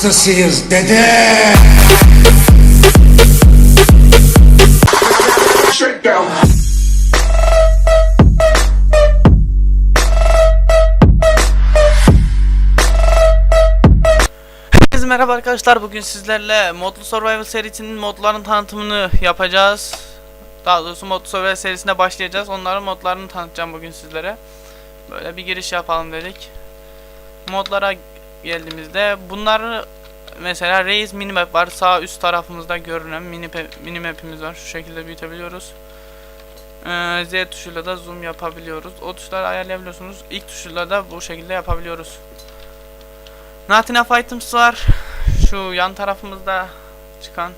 Hastasıyız dede. Merhaba arkadaşlar. Bugün sizlerle Modlu Survival serisinin modlarının tanıtımını yapacağız. Daha doğrusu Modlu Survival serisine başlayacağız. Onların modlarını tanıtacağım bugün sizlere. Böyle bir giriş yapalım dedik. Modlara geldiğimizde bunları mesela Raise Minimap var. Sağ üst tarafımızda görünen minimap, minimap'imiz var. Şu şekilde büyütebiliyoruz. Ee, Z tuşuyla da zoom yapabiliyoruz. O tuşları ayarlayabiliyorsunuz. İlk tuşuyla da bu şekilde yapabiliyoruz. Not enough items var. Şu yan tarafımızda çıkan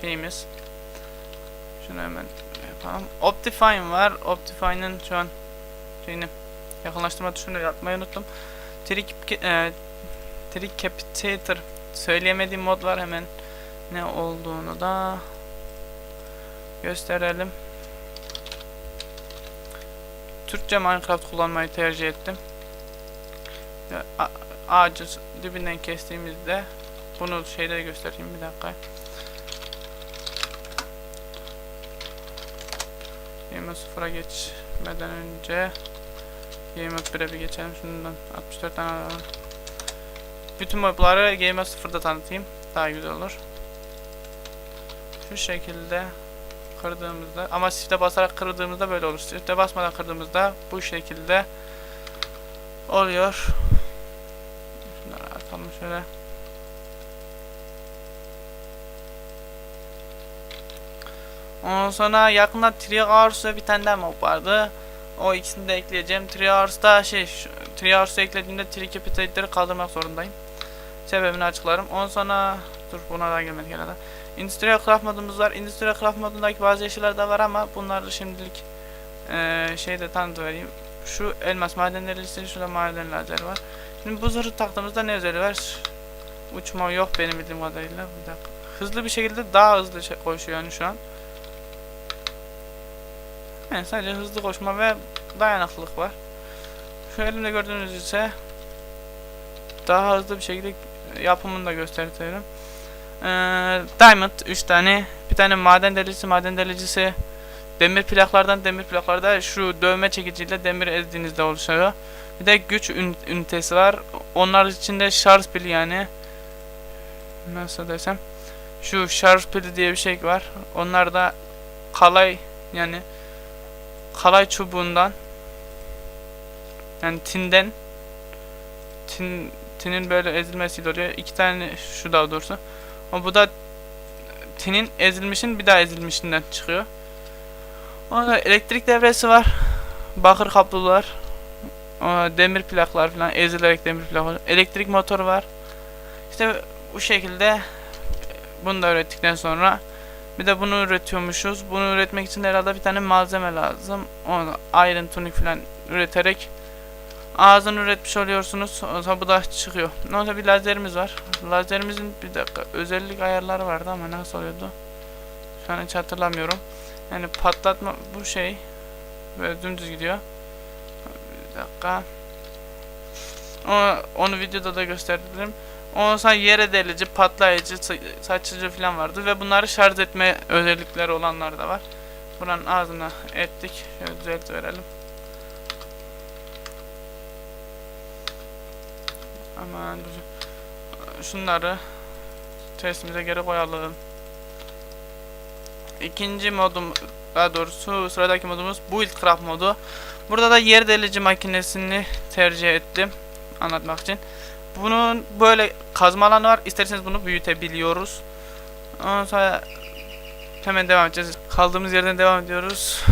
şeyimiz. Şunu hemen yapalım. Optifine var. Optifine'ın şu an şeyini yakınlaştırma tuşunu yapmayı unuttum. Trick, e, Trick Capitator söyleyemediğim mod var hemen ne olduğunu da gösterelim. Türkçe Minecraft kullanmayı tercih ettim. A- ağacı dibinden kestiğimizde bunu şeyde göstereyim bir dakika. Mode 0'a geçmeden önce Game Mode 1'e bir geçelim. Şundan 64 tane alalım. Bütün mobları Game Mode 0'da tanıtayım. Daha güzel olur. Şu şekilde kırdığımızda ama shift'e basarak kırdığımızda böyle olur. Shift'e basmadan kırdığımızda bu şekilde oluyor. Şunları atalım şöyle. Ondan sonra yakında Triars'da bir tane daha mob vardı. O ikisini de ekleyeceğim. Triars'da şey, Triars'ı eklediğimde Tricapitator'ı kaldırmak zorundayım. Sebebini açıklarım. Ondan sonra dur buna da gelmedik herhalde. Industrial Craft modumuz var. Industrial Craft modundaki bazı eşyalar da var ama bunları şimdilik eee şeyde tanıtıvereyim. Şu elmas madenleri listesi, şurada maden lazer var. Şimdi bu zırhı taktığımızda ne özelliği var? Uçma yok benim bildiğim kadarıyla. Bir dakika. Hızlı bir şekilde daha hızlı şey- koşuyor yani şu an. Yani sadece hızlı koşma ve dayanıklılık var. Şu elimde gördüğünüz ise daha hızlı bir şekilde yapımını da gösteriyorum. Ee, Diamond 3 tane, bir tane maden delicisi, maden delicisi demir plaklardan demir plaklarda şu dövme çekiciyle demir ezdiğinizde oluşuyor. Bir de güç ün- ünitesi var. Onlar içinde şarj pili yani. Nasıl desem. Şu şarj pili diye bir şey var. Onlar da kalay yani kalay çubuğundan yani tinden tin, tinin böyle ezilmesiyle oluyor. İki tane şu daha doğrusu. Ama bu da tinin ezilmişin bir daha ezilmişinden çıkıyor. Onda elektrik devresi var. Bakır kablolar. Aa, demir plaklar falan ezilerek demir plak var. Elektrik motoru var. İşte bu şekilde bunu da ürettikten sonra bir de bunu üretiyormuşuz. Bunu üretmek için de herhalde bir tane malzeme lazım. Onu da iron tunic falan üreterek ağzını üretmiş oluyorsunuz. O zaman bu da çıkıyor. Ondan bir lazerimiz var. Lazerimizin bir dakika özellik ayarları vardı ama nasıl oluyordu? Şu an hiç hatırlamıyorum. Yani patlatma bu şey böyle dümdüz gidiyor. Bir dakika. O, onu videoda da gösterdim. Ondan sonra yere delici, patlayıcı, sa- saçıcı falan vardı ve bunları şarj etme özellikleri olanlar da var. Buranın ağzına ettik. Şöyle düzelt verelim. Aman. Şunları testimize geri koyalım. İkinci modum daha doğrusu sıradaki modumuz Buildcraft modu. Burada da yer delici makinesini tercih ettim anlatmak için. Bunun böyle kazma alanı var. İsterseniz bunu büyütebiliyoruz. Ondan sonra hemen devam edeceğiz. Kaldığımız yerden devam ediyoruz.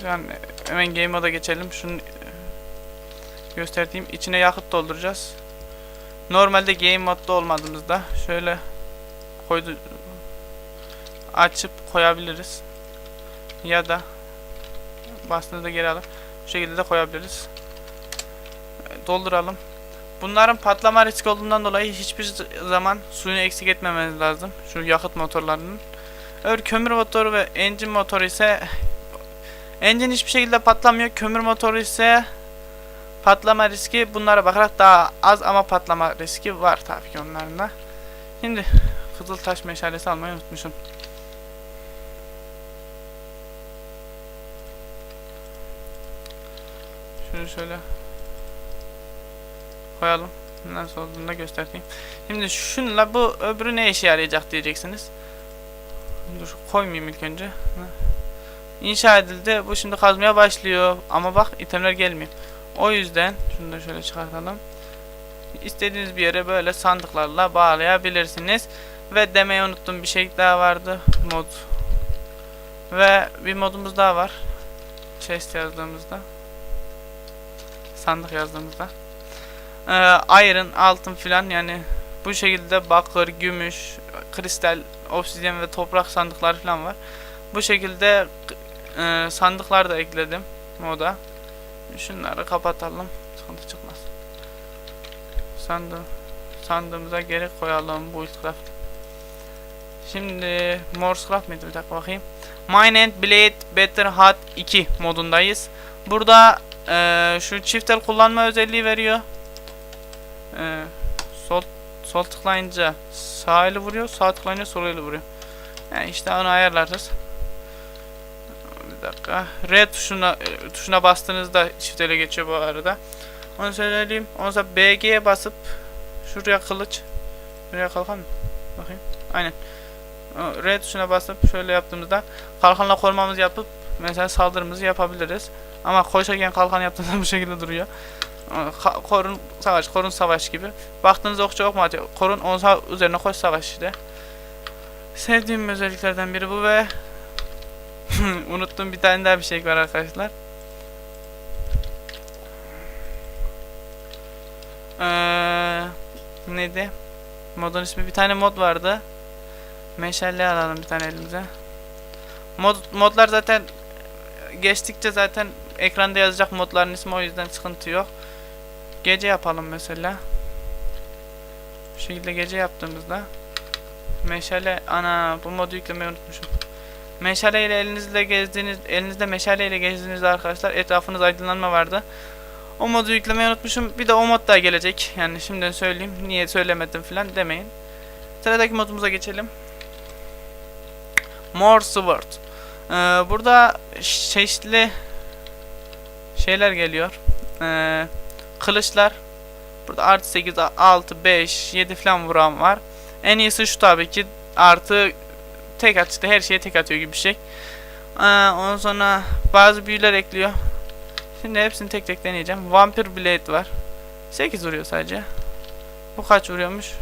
Şu an hemen game moda geçelim. Şunu e, gösterdiğim içine yakıt dolduracağız. Normalde game modda olmadığımızda şöyle koydu açıp koyabiliriz. Ya da bastığınızda geri alıp bu şekilde de koyabiliriz. E, Dolduralım. Bunların patlama riski olduğundan dolayı hiçbir zaman suyunu eksik etmemeniz lazım. Şu yakıt motorlarının. Öyle kömür motoru ve engine motoru ise engine hiçbir şekilde patlamıyor. Kömür motoru ise Patlama riski bunlara bakarak daha az ama patlama riski var tabii ki onların da. Şimdi Kızıl taş meşalesi almayı unutmuşum. Şunu şöyle koyalım. Nasıl olduğunu da göstereyim. Şimdi şunla bu öbürü ne işe yarayacak diyeceksiniz. Dur koymayayım ilk önce. İnşa edildi. Bu şimdi kazmaya başlıyor. Ama bak itemler gelmiyor. O yüzden şunu da şöyle çıkartalım. İstediğiniz bir yere böyle sandıklarla bağlayabilirsiniz. Ve demeyi unuttum bir şey daha vardı. Mod. Ve bir modumuz daha var. Chest yazdığımızda. Sandık yazdığımızda. Ee, iron, altın filan yani bu şekilde bakır, gümüş, kristal, obsidyen ve toprak sandıklar filan var. Bu şekilde e, sandıklar da ekledim moda. Şunları kapatalım. Sıkıntı çıkmaz. Sandığı, sandığımıza geri koyalım bu craft. Şimdi Morsecraft mıydı bir dakika bakayım. Mine and Blade Better Hot 2 modundayız. Burada e, şu çift el kullanma özelliği veriyor. E, sol sol tıklayınca sağ eli vuruyor, sağ tıklayınca sol eli vuruyor. Yani işte onu ayarlarız. Bir dakika. R tuşuna tuşuna bastığınızda çift ele geçiyor bu arada. Onu söyleyeyim. Ondan sonra BG'ye basıp şuraya kılıç. Buraya kalkan mı? Bakayım. Aynen. R tuşuna basıp şöyle yaptığımızda kalkanla korumamızı yapıp mesela saldırımızı yapabiliriz. Ama koşarken kalkan yaptığımızda bu şekilde duruyor. Korun savaş, korun savaş gibi. Baktığınızda okçu ok mu atıyor? Korun onsa üzerine koş savaş işte. Sevdiğim özelliklerden biri bu ve unuttuğum bir tane daha bir şey var arkadaşlar. Ee, neydi? Modun ismi bir tane mod vardı. Meşale alalım bir tane elimize. Mod modlar zaten geçtikçe zaten ekranda yazacak modların ismi o yüzden sıkıntı yok. Gece yapalım mesela. Bu şekilde gece yaptığımızda meşale ana bu modu yüklemeyi unutmuşum. Meşale ile elinizle gezdiğiniz elinizde meşale ile gezdiğinizde arkadaşlar etrafınız aydınlanma vardı. O modu yüklemeyi unutmuşum. Bir de o mod da gelecek. Yani şimdiden söyleyeyim. Niye söylemedim falan demeyin. Sıradaki modumuza geçelim. More Sword. Ee, burada çeşitli şeyler geliyor. Ee, kılıçlar. Burada artı 8, 6, 5, 7 falan vuran var. En iyisi şu tabii ki. Artı tek atışta her şeye tek atıyor gibi bir şey. Ee, ondan sonra bazı büyüler ekliyor. Şimdi hepsini tek tek deneyeceğim. Vampir Blade var. 8 vuruyor sadece. Bu kaç vuruyormuş?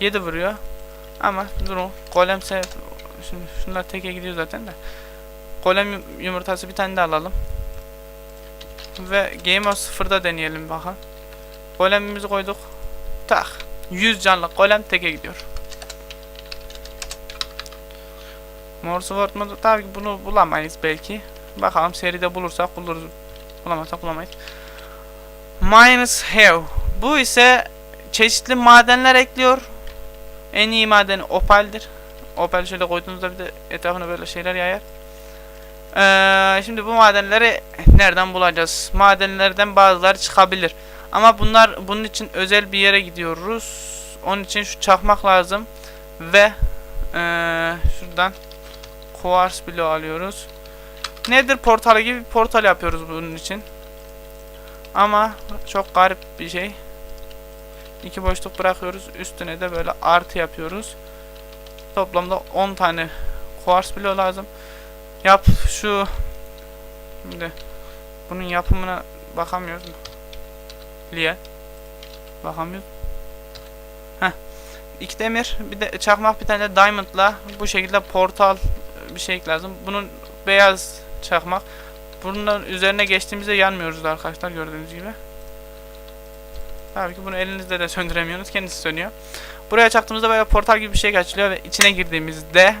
7 vuruyor. Ama durun. Golem. Şimdi şunlar teke gidiyor zaten de. Golem yum- yumurtası bir tane de alalım. Ve Game of sıfırda deneyelim bakalım. Golemimizi koyduk. Tak. 100 canlı golem teke gidiyor. Morse Word modu tabii ki bunu bulamayız belki. Bakalım seride bulursak buluruz. Bulamazsak bulamayız. Minus Have. Bu ise çeşitli madenler ekliyor. En iyi madeni opaldir. Opal şöyle koyduğunuzda bir de etrafına böyle şeyler yayar. Ee, şimdi bu madenleri nereden bulacağız? Madenlerden bazıları çıkabilir. Ama bunlar bunun için özel bir yere gidiyoruz. Onun için şu çakmak lazım. Ve ee, şuradan Quartz bloğu alıyoruz. Nedir portalı gibi bir portal yapıyoruz bunun için. Ama çok garip bir şey. İki boşluk bırakıyoruz. Üstüne de böyle artı yapıyoruz. Toplamda 10 tane kuars bloğu lazım. Yap şu şimdi bunun yapımına bakamıyoruz mu? Liye. Bakamıyoruz. Heh. İki demir, bir de çakmak bir tane de diamondla bu şekilde portal bir şey lazım. Bunun beyaz çakmak. Bunun üzerine geçtiğimizde yanmıyoruz da arkadaşlar gördüğünüz gibi. Tabii ki bunu elinizde de söndüremiyorsunuz. Kendisi sönüyor. Buraya çaktığımızda böyle portal gibi bir şey açılıyor ve içine girdiğimizde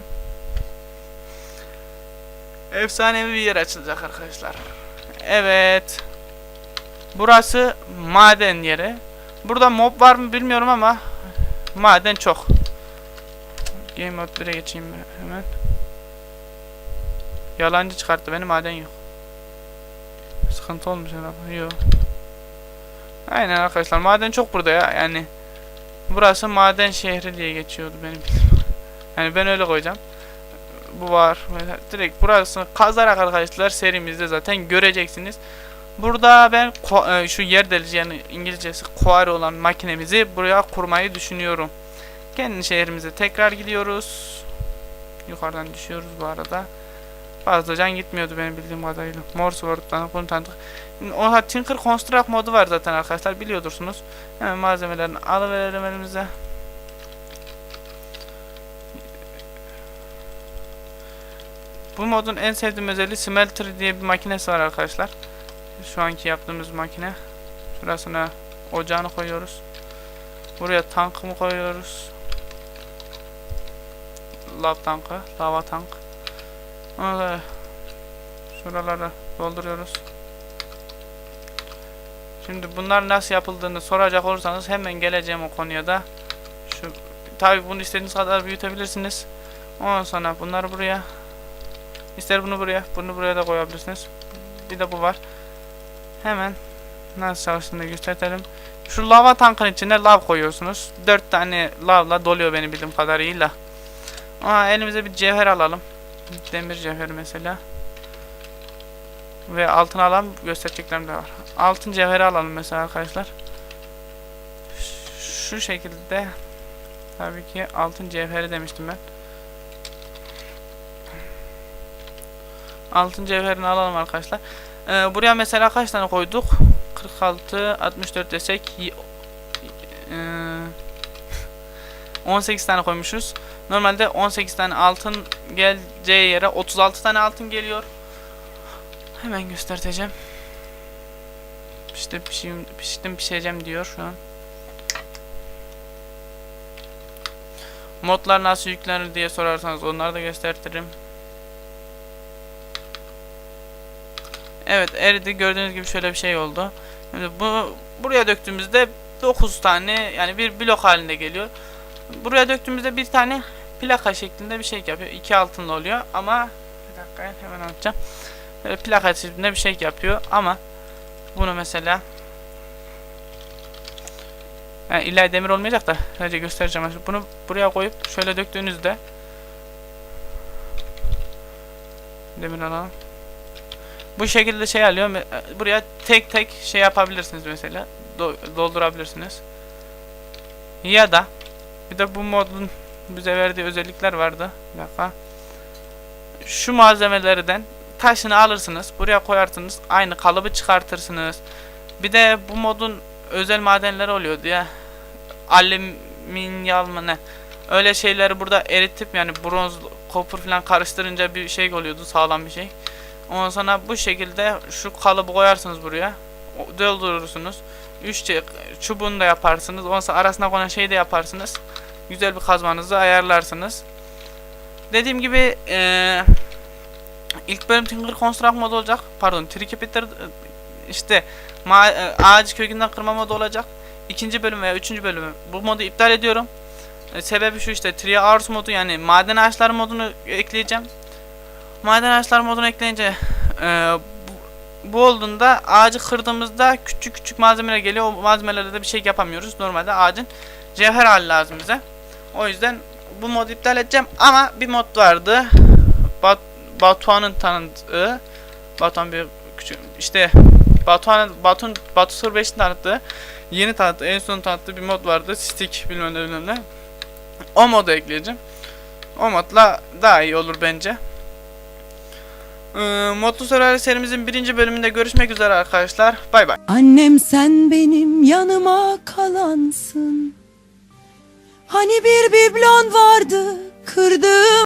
efsanevi bir yer açılacak arkadaşlar. Evet. Burası maden yeri. Burada mob var mı bilmiyorum ama maden çok. Game mode 1'e geçeyim hemen. Yalancı çıkarttı beni maden yok. Sıkıntı olmuş herhalde. Yok. Aynen arkadaşlar maden çok burada ya yani. Burası maden şehri diye geçiyordu benim. Yani ben öyle koyacağım. Bu var. Direkt burasını kazarak arkadaşlar serimizde zaten göreceksiniz. Burada ben e, şu yer delici yani İngilizcesi quarry olan makinemizi buraya kurmayı düşünüyorum. Kendi şehrimize tekrar gidiyoruz. Yukarıdan düşüyoruz bu arada. Fazla can gitmiyordu benim bildiğim kadarıyla. Morseworth'tan bunu tanıdık. Oha Tinker Construct modu var zaten arkadaşlar biliyordursunuz. Hemen malzemelerini alıverelim elimize. Bu modun en sevdiğim özelliği Smelter diye bir makinesi var arkadaşlar. Şu anki yaptığımız makine. Şurasına ocağını koyuyoruz. Buraya tankımı koyuyoruz. Lav tankı, lava tank. Da şuralara dolduruyoruz. Şimdi bunlar nasıl yapıldığını soracak olursanız hemen geleceğim o konuya da. Şu tabi bunu istediğiniz kadar büyütebilirsiniz. Ondan sonra bunları buraya ister bunu buraya, bunu buraya da koyabilirsiniz. Bir de bu var. Hemen nasıl çalıştığını gösterelim. Şu lava tankın içine lav koyuyorsunuz. 4 tane lavla doluyor benim bildiğim kadarıyla. Aa, elimize bir cevher alalım. Demir cevheri mesela. Ve altın alalım. Göstereceklerim de var. Altın cevheri alalım mesela arkadaşlar. Şu şekilde. Tabii ki altın cevheri demiştim ben. Altın cevherini alalım arkadaşlar. Ee, buraya mesela kaç tane koyduk? 46, 64 desek. Ee, 18 tane koymuşuz. Normalde 18 tane altın geleceği yere 36 tane altın geliyor. Hemen göstereceğim. İşte pişim, piştim pişeceğim diyor şu an. Modlar nasıl yüklenir diye sorarsanız onları da gösteririm. Evet eridi gördüğünüz gibi şöyle bir şey oldu. Şimdi bu buraya döktüğümüzde 9 tane yani bir blok halinde geliyor. Buraya döktüğümüzde bir tane plaka şeklinde bir şey yapıyor. İki altınlı oluyor ama bir dakika hemen anlatacağım. Böyle plaka şeklinde bir şey yapıyor ama bunu mesela yani illa demir olmayacak da sadece göstereceğim. Bunu buraya koyup şöyle döktüğünüzde demir alalım. Bu şekilde şey alıyor. Me- Buraya tek tek şey yapabilirsiniz mesela. Do- doldurabilirsiniz. Ya da bir de bu modun bize verdiği özellikler vardı. Bir dakika. Şu malzemelerden taşını alırsınız. Buraya koyarsınız. Aynı kalıbı çıkartırsınız. Bir de bu modun özel madenleri oluyordu ya. Alüminyal mı ne? Öyle şeyleri burada eritip yani bronz, kopur falan karıştırınca bir şey oluyordu. Sağlam bir şey. Ondan sonra bu şekilde şu kalıbı koyarsınız buraya. Doldurursunuz. Üç çe- çubuğunu da yaparsınız. Ondan sonra arasına konan şeyi de yaparsınız. Güzel bir kazmanızı ayarlarsınız. Dediğim gibi eee ilk bölüm Tinker Construct modu olacak. Pardon, Tricky Peter işte e, ağacı kökünden kırma modu olacak. İkinci bölüm veya üçüncü bölümü bu modu iptal ediyorum. E, sebebi şu işte Tree Hours modu yani maden ağaçları modunu ekleyeceğim. Maden ağaçlar modunu ekleyince e, bu, olduğunda ağacı kırdığımızda küçük küçük malzemeler geliyor. O malzemelerle de bir şey yapamıyoruz. Normalde ağacın cevher hali lazım bize. O yüzden bu modu iptal edeceğim. Ama bir mod vardı. Bat, Batuhan'ın tanıdığı Batuhan bir küçük işte Batuhan'ın Batun Batu 05'in tanıttığı yeni tanıttığı en son tanıttığı bir mod vardı. Stick bilmem ne bilmem ne. O modu ekleyeceğim. O modla daha iyi olur bence. Ee, Mutlu Sorular serimizin birinci bölümünde görüşmek üzere arkadaşlar. Bay bay. Annem sen benim yanıma kalansın. Hani bir biblon vardı kırdığım